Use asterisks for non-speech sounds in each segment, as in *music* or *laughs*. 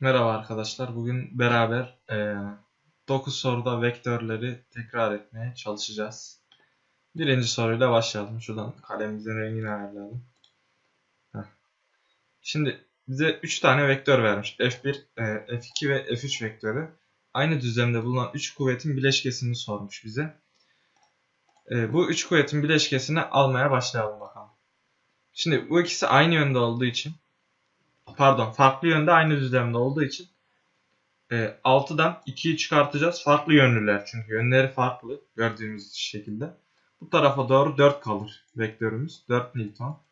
Merhaba arkadaşlar. Bugün beraber 9 soruda vektörleri tekrar etmeye çalışacağız. Birinci soruyla başlayalım. Şuradan kalemimizin rengini ayarlayalım. Heh. Şimdi bize 3 tane vektör vermiş. F1, e, F2 ve F3 vektörü. Aynı düzlemde bulunan 3 kuvvetin bileşkesini sormuş bize. E, bu 3 kuvvetin bileşkesini almaya başlayalım bakalım. Şimdi bu ikisi aynı yönde olduğu için pardon farklı yönde aynı düzlemde olduğu için e, 6'dan 2'yi çıkartacağız. Farklı yönlüler çünkü yönleri farklı gördüğümüz şekilde. Bu tarafa doğru 4 kalır vektörümüz. 4 Newton.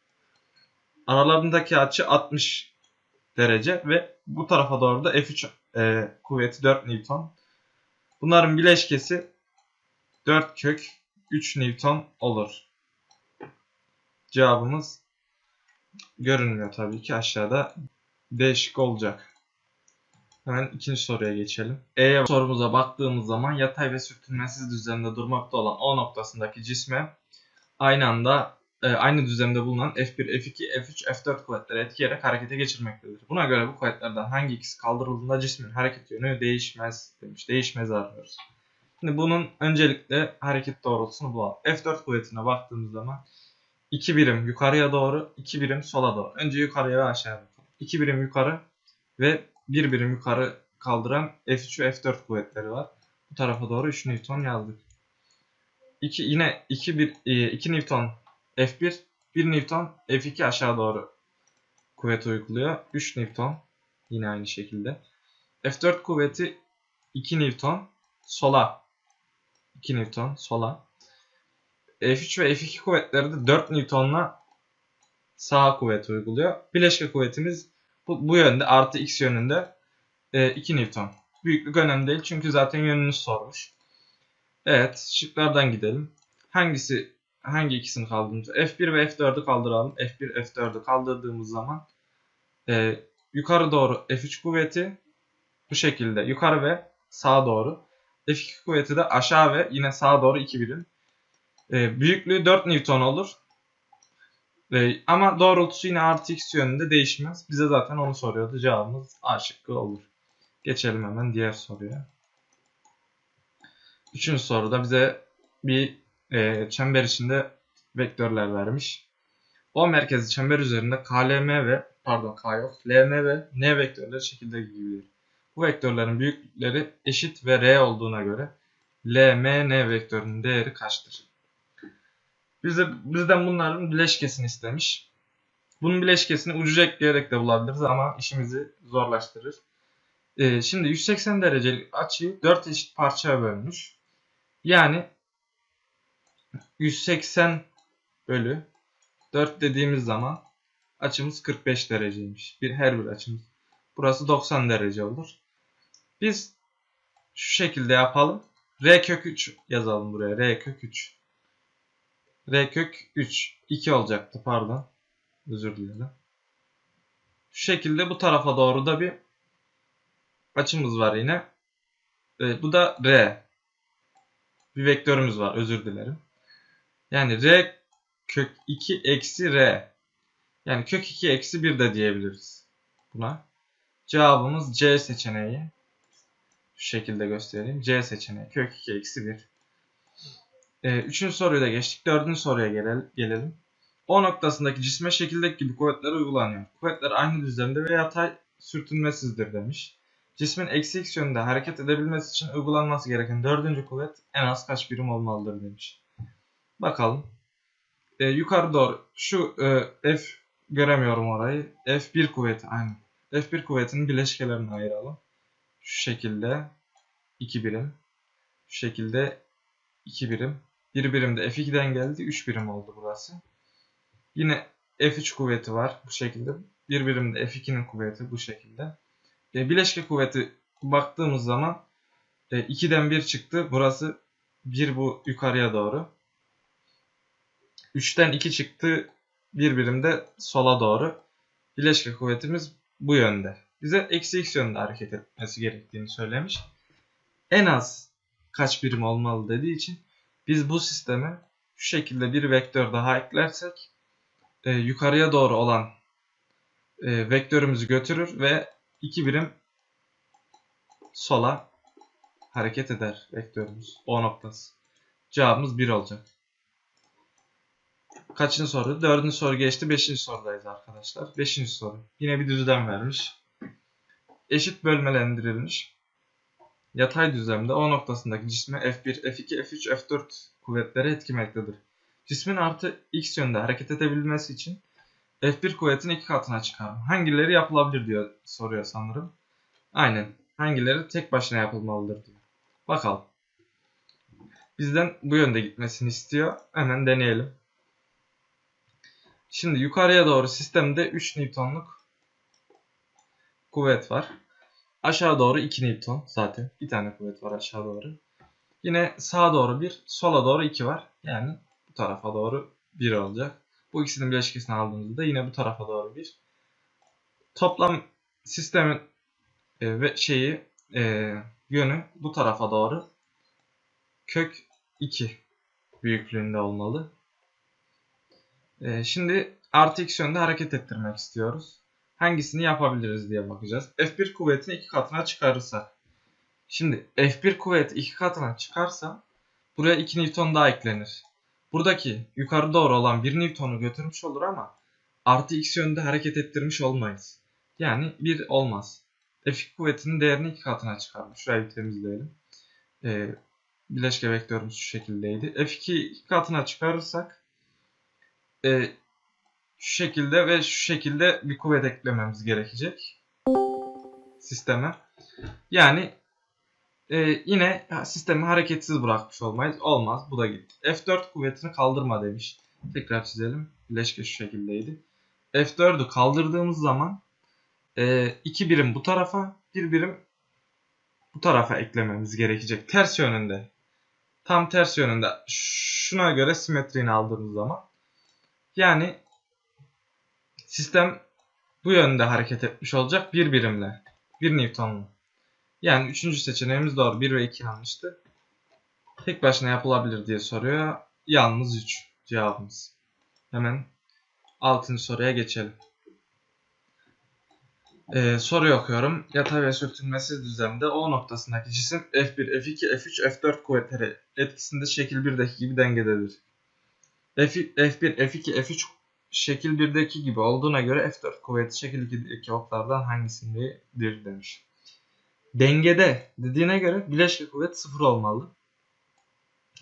Aralarındaki açı 60 derece ve bu tarafa doğru da F3 e, kuvveti 4 Newton. Bunların bileşkesi 4 kök 3 Newton olur. Cevabımız görünmüyor tabii ki aşağıda değişik olacak. Hemen ikinci soruya geçelim. E sorumuza baktığımız zaman yatay ve sürtünmesiz düzlemde durmakta olan O noktasındaki cisme aynı anda e, aynı düzlemde bulunan F1, F2, F3, F4 kuvvetleri etkileyerek harekete geçirmektedir. Buna göre bu kuvvetlerden hangi ikisi kaldırıldığında cismin hareket yönü değişmez demiş. Değişmez arıyoruz. Şimdi bunun öncelikle hareket doğrultusunu bulalım. F4 kuvvetine baktığımız zaman 2 birim yukarıya doğru, 2 birim sola doğru. Önce yukarıya ve aşağıya. 2 birim yukarı ve 1 birim yukarı kaldıran F3 ve F4 kuvvetleri var. Bu tarafa doğru 3 Newton yazdık. 2 yine 2 1 2 Newton F1, 1 Newton F2 aşağı doğru kuvvet uyguluyor. 3 Newton yine aynı şekilde. F4 kuvveti 2 Newton sola 2 Newton sola. F3 ve F2 kuvvetleri de 4 Newton'la sağa kuvvet uyguluyor. Bileşke kuvvetimiz bu, bu yönde artı x yönünde e, 2 Newton. Büyüklük önemli değil çünkü zaten yönünü sormuş. Evet şıklardan gidelim. Hangisi hangi ikisini kaldırdığımız F1 ve F4'ü kaldıralım. F1 F4'ü kaldırdığımız zaman e, yukarı doğru F3 kuvveti bu şekilde yukarı ve sağa doğru. F2 kuvveti de aşağı ve yine sağa doğru 2 birim. E, büyüklüğü 4 Newton olur. E, ama doğrultusu yine artı x yönünde değişmez. Bize zaten onu soruyordu. Cevabımız A şıkkı olur. Geçelim hemen diğer soruya. Üçüncü soruda bize bir e, çember içinde vektörler vermiş. O merkezi çember üzerinde KLM ve pardon K yok. LM ve N vektörleri şekilde gibidir. Bu vektörlerin büyüklükleri eşit ve R olduğuna göre LMN vektörünün değeri kaçtır? Bize, bizden bunların bileşkesini istemiş. Bunun bileşkesini ucuca ekleyerek de bulabiliriz ama işimizi zorlaştırır. Ee, şimdi 180 derecelik açıyı 4 eşit parçaya bölmüş. Yani 180 bölü 4 dediğimiz zaman açımız 45 dereceymiş. Bir her bir açımız. Burası 90 derece olur. Biz şu şekilde yapalım. R kök 3 yazalım buraya. R kök 3. R kök 3. 2 olacaktı pardon. Özür dilerim. Şu şekilde bu tarafa doğru da bir açımız var yine. E, bu da R. Bir vektörümüz var. Özür dilerim. Yani R kök 2 eksi R. Yani kök 2 eksi 1 de diyebiliriz buna. Cevabımız C seçeneği. Şu şekilde göstereyim. C seçeneği. Kök 2 eksi 1. Ee, üçüncü soruyu da geçtik. Dördüncü soruya gelelim. O noktasındaki cisme şekildeki gibi kuvvetler uygulanıyor. Kuvvetler aynı düzlemde ve yatay sürtünmesizdir demiş. Cismin eksi x yönünde hareket edebilmesi için uygulanması gereken dördüncü kuvvet en az kaç birim olmalıdır demiş. Bakalım. Ee, yukarı doğru şu e, F göremiyorum orayı. F1 kuvveti aynı. F1 kuvvetinin bileşkelerini ayıralım. Şu şekilde 2 birim. Şu şekilde 2 birim. 1 birim de F2'den geldi. 3 birim oldu burası. Yine F3 kuvveti var bu şekilde. 1 birim de F2'nin kuvveti bu şekilde. E, bileşke kuvveti baktığımız zaman e, 2'den 1 çıktı. Burası 1 bu yukarıya doğru. 3'ten 2 çıktı. 1 birim de sola doğru. Bileşke kuvvetimiz bu yönde. Bize eksi x yönde hareket etmesi gerektiğini söylemiş. En az kaç birim olmalı dediği için biz bu sisteme şu şekilde bir vektör daha eklersek e, yukarıya doğru olan e, vektörümüzü götürür ve iki birim sola hareket eder vektörümüz. O noktası. Cevabımız 1 olacak. Kaçıncı soru? Dördüncü soru geçti. Beşinci sorudayız arkadaşlar. Beşinci soru. Yine bir düzlem vermiş. Eşit bölmelendirilmiş. Yatay düzlemde O noktasındaki cisme F1, F2, F3, F4 kuvvetleri etkilemektedir. Cismin artı X yönde hareket edebilmesi için F1 kuvvetin iki katına çıkar. Hangileri yapılabilir diyor soruyor sanırım. Aynen. Hangileri tek başına yapılmalıdır diyor. Bakalım. Bizden bu yönde gitmesini istiyor. Hemen deneyelim. Şimdi yukarıya doğru sistemde 3 Newton'luk kuvvet var. Aşağı doğru 2 Newton zaten. Bir tane kuvvet var aşağı doğru. Yine sağa doğru 1, sola doğru 2 var. Yani bu tarafa doğru 1 olacak. Bu ikisinin bileşkesini aldığımızda yine bu tarafa doğru 1. Toplam sistemin e, ve şeyi e, yönü bu tarafa doğru kök 2 büyüklüğünde olmalı. E, şimdi artı x yönde hareket ettirmek istiyoruz. Hangisini yapabiliriz diye bakacağız. F1 kuvvetini iki katına çıkarırsak. Şimdi F1 kuvvet iki katına çıkarsa buraya 2 Newton daha eklenir. Buradaki yukarı doğru olan 1 Newton'u götürmüş olur ama artı x yönde hareket ettirmiş olmayız. Yani 1 olmaz. F2 kuvvetinin değerini iki katına çıkarmış. Şurayı bir temizleyelim. Ee, bileşke vektörümüz şu şekildeydi. F2 iki katına çıkarırsak e, şu şekilde ve şu şekilde bir kuvvet eklememiz gerekecek sisteme. Yani e, yine sistemi hareketsiz bırakmış olmayız. Olmaz. Bu da gitti. F4 kuvvetini kaldırma demiş. Tekrar çizelim. Bileşke şu şekildeydi. F4'ü kaldırdığımız zaman e, iki birim bu tarafa, bir birim bu tarafa eklememiz gerekecek. Ters yönünde. Tam ters yönünde. Şuna göre simetriğini aldığımız zaman. Yani sistem bu yönde hareket etmiş olacak bir birimle. 1 Newton'la. Yani üçüncü seçeneğimiz doğru. 1 ve 2 yanlıştı. Tek başına yapılabilir diye soruyor. Yalnız 3 cevabımız. Hemen 6. soruya geçelim. Ee, soruyu okuyorum. Yatay ve sürtünmesiz düzlemde O noktasındaki cisim F1, F2, F3, F4 kuvvetleri etkisinde şekil 1'deki gibi dengededir. F, F1, F2, F3 şekil 1'deki gibi olduğuna göre F4 kuvveti şekil 2'deki oklardan hangisindedir demiş. Dengede dediğine göre bileşke kuvvet 0 olmalı.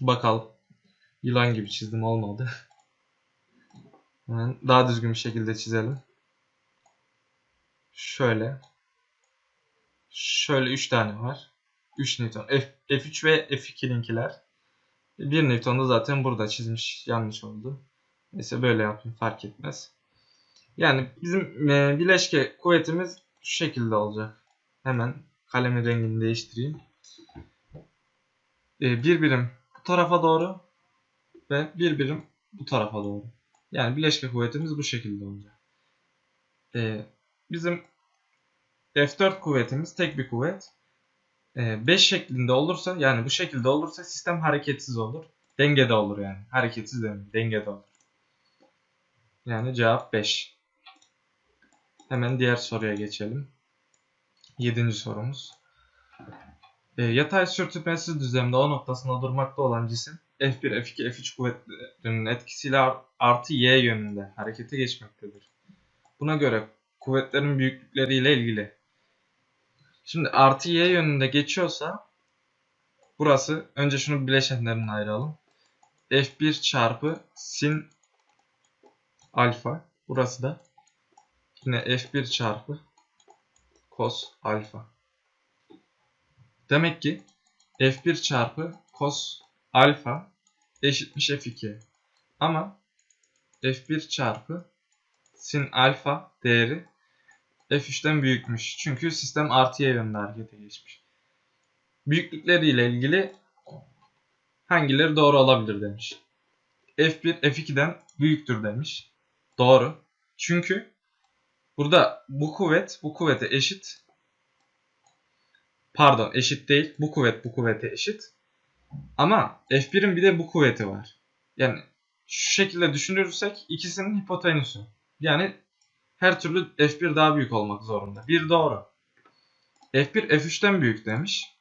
Bakalım. Yılan gibi çizdim olmadı. *laughs* Hemen daha düzgün bir şekilde çizelim. Şöyle. Şöyle 3 tane var. 3 Newton. F, F3 ve F2'linkiler. 1 Newton da zaten burada çizmiş. Yanlış oldu. Neyse böyle yapayım fark etmez. Yani bizim e, bileşke kuvvetimiz şu şekilde olacak. Hemen kalemin rengini değiştireyim. E, bir birim bu tarafa doğru ve bir birim bu tarafa doğru. Yani bileşke kuvvetimiz bu şekilde olacak. E, bizim F4 kuvvetimiz tek bir kuvvet. 5 şeklinde olursa yani bu şekilde olursa sistem hareketsiz olur. Dengede olur yani. Hareketsiz demeyeyim. Dengede olur. Yani cevap 5. Hemen diğer soruya geçelim. 7. sorumuz. E, yatay sürtünmesiz düzlemde O noktasında durmakta olan cisim F1, F2, F3 kuvvetlerinin etkisiyle artı Y yönünde harekete geçmektedir. Buna göre kuvvetlerin büyüklükleriyle ilgili. Şimdi artı Y yönünde geçiyorsa burası önce şunu bileşenlerine ayıralım. F1 çarpı sin alfa. Burası da yine F1 çarpı cos alfa. Demek ki F1 çarpı cos alfa eşitmiş F2. Ama F1 çarpı sin alfa değeri F3'ten büyükmüş. Çünkü sistem artıya yönde harekete geçmiş. Büyüklükleriyle ilgili hangileri doğru olabilir demiş. F1 F2'den büyüktür demiş. Doğru. Çünkü burada bu kuvvet bu kuvvete eşit. Pardon eşit değil. Bu kuvvet bu kuvvete eşit. Ama F1'in bir de bu kuvveti var. Yani şu şekilde düşünürsek ikisinin hipotenüsü. Yani her türlü F1 daha büyük olmak zorunda. Bir doğru. F1 F3'ten büyük demiş.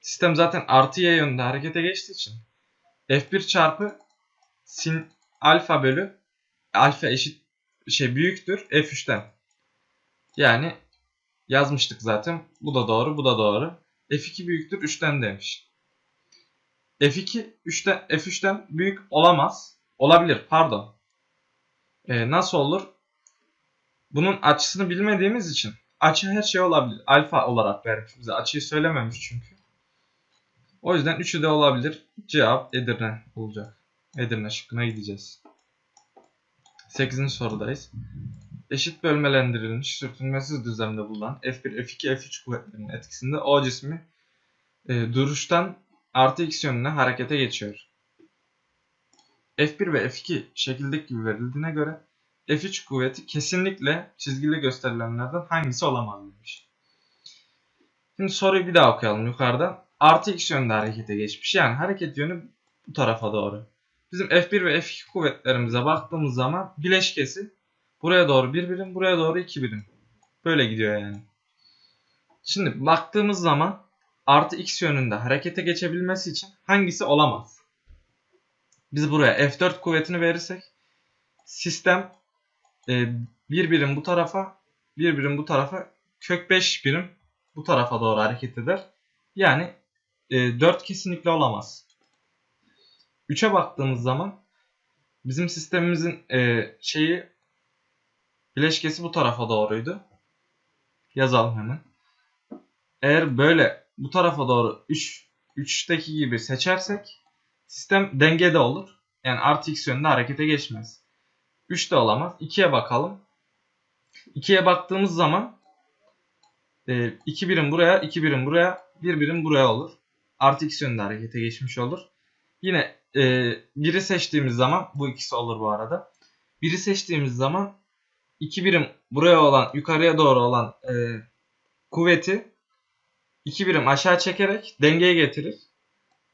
Sistem zaten artı y yönünde harekete geçtiği için F1 çarpı sin alfa bölü alfa eşit şey büyüktür F3'ten. Yani yazmıştık zaten. Bu da doğru, bu da doğru. F2 büyüktür 3'ten demiş. F2 3'ten F3'ten büyük olamaz. Olabilir, pardon. Ee, nasıl olur? Bunun açısını bilmediğimiz için açı her şey olabilir. Alfa olarak vermiş bize. Açıyı söylememiş çünkü. O yüzden üçü de olabilir. Cevap Edirne olacak. Edirne şıkkına gideceğiz. 8. sorudayız. Eşit bölmelendirilmiş sürtünmesiz düzlemde bulunan F1, F2, F3 kuvvetlerinin etkisinde O cismi e, duruştan artı x yönüne harekete geçiyor. F1 ve F2 şekildeki gibi verildiğine göre F3 kuvveti kesinlikle çizgili gösterilenlerden hangisi olamaz demiş. Şimdi soruyu bir daha okuyalım yukarıda. Artı x yönünde harekete geçmiş. Yani hareket yönü bu tarafa doğru. Bizim F1 ve F2 kuvvetlerimize baktığımız zaman bileşkesi buraya doğru bir birim, buraya doğru iki birim. Böyle gidiyor yani. Şimdi baktığımız zaman artı x yönünde harekete geçebilmesi için hangisi olamaz? Biz buraya F4 kuvvetini verirsek sistem e, bir birim bu tarafa, bir birim bu tarafa, kök 5 birim bu tarafa doğru hareket eder. Yani e, 4 kesinlikle olamaz. 3'e baktığımız zaman bizim sistemimizin e, şeyi bileşkesi bu tarafa doğruydu. Yazalım hemen. Eğer böyle bu tarafa doğru 3 3'teki gibi seçersek sistem dengede olur. Yani artı x yönünde harekete geçmez. 3 de olamaz. 2'ye bakalım. 2'ye baktığımız zaman 2 birim buraya, 2 birim buraya, 1 birim buraya olur. Artı x yönünde harekete geçmiş olur. Yine e, biri seçtiğimiz zaman bu ikisi olur bu arada. Biri seçtiğimiz zaman 2 birim buraya olan yukarıya doğru olan e, kuvveti 2 birim aşağı çekerek dengeye getirir.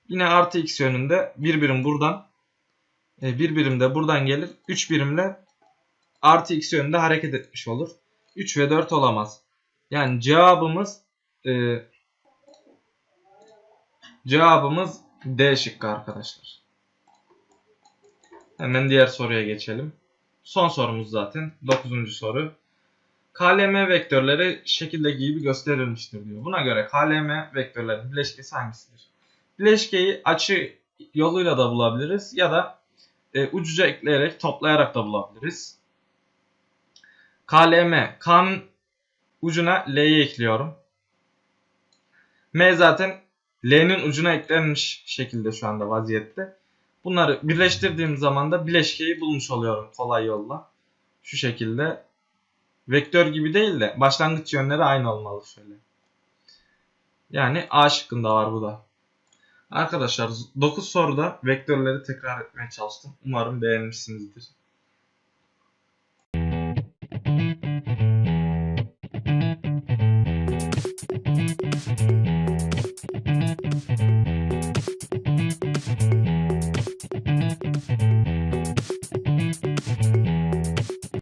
Yine artı x yönünde 1 birim buradan e, bir birim de buradan gelir. 3 birimle artı x yönünde hareket etmiş olur. 3 ve 4 olamaz. Yani cevabımız e, cevabımız D şıkkı arkadaşlar. Hemen diğer soruya geçelim. Son sorumuz zaten. 9. soru. KLM vektörleri şekildeki gibi gösterilmiştir diyor. Buna göre KLM vektörlerinin bileşkesi hangisidir? Bileşkeyi açı yoluyla da bulabiliriz ya da e, ucuca ekleyerek toplayarak da bulabiliriz. KLM, K'nın ucuna L'yi ekliyorum. M zaten L'nin ucuna eklenmiş şekilde şu anda vaziyette. Bunları birleştirdiğim zaman da bileşkeyi bulmuş oluyorum kolay yolla. Şu şekilde. Vektör gibi değil de başlangıç yönleri aynı olmalı şöyle. Yani A şıkkında var bu da. Arkadaşlar 9 soruda vektörleri tekrar etmeye çalıştım. Umarım beğenmişsinizdir.